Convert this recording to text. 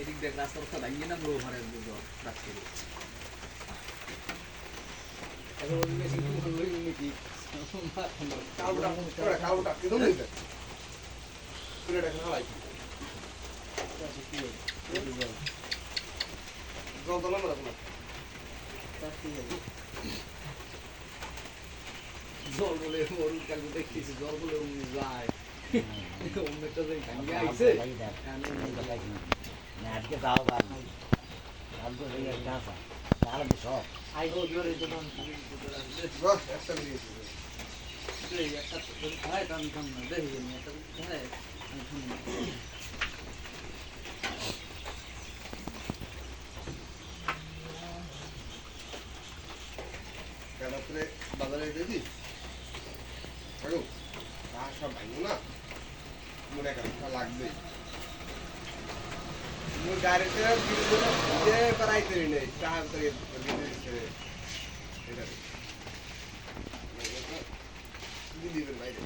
এদিক দেখ রাস্তার কথা ভাঙিয়ে না লো ঘরে রাখতে এখন ওই মেশিন তো লই নাকি? কালোটা ওরা কালোটা কি দম দিতে তুলে দেখা হালাই জল তোলা না রাখো না জল বলে মরুল কাকু দেখতেছি জল বলে অমনি যায় অমনিটা যে ভাঙিয়ে আইছে আজকে যাও বা আজকে গাছা তাহলে সব। জোরে বাহ একটা বেরিয়েছে একটা হয় কাম কাম না। দেখি একটা হয় রাত্রে বাজারে তা সব ভাঙবো না? মনে একটা লাগবে মোর গাড়িতে যে পারাইতে নেই। তো এটা দিদিবেন বাইরে।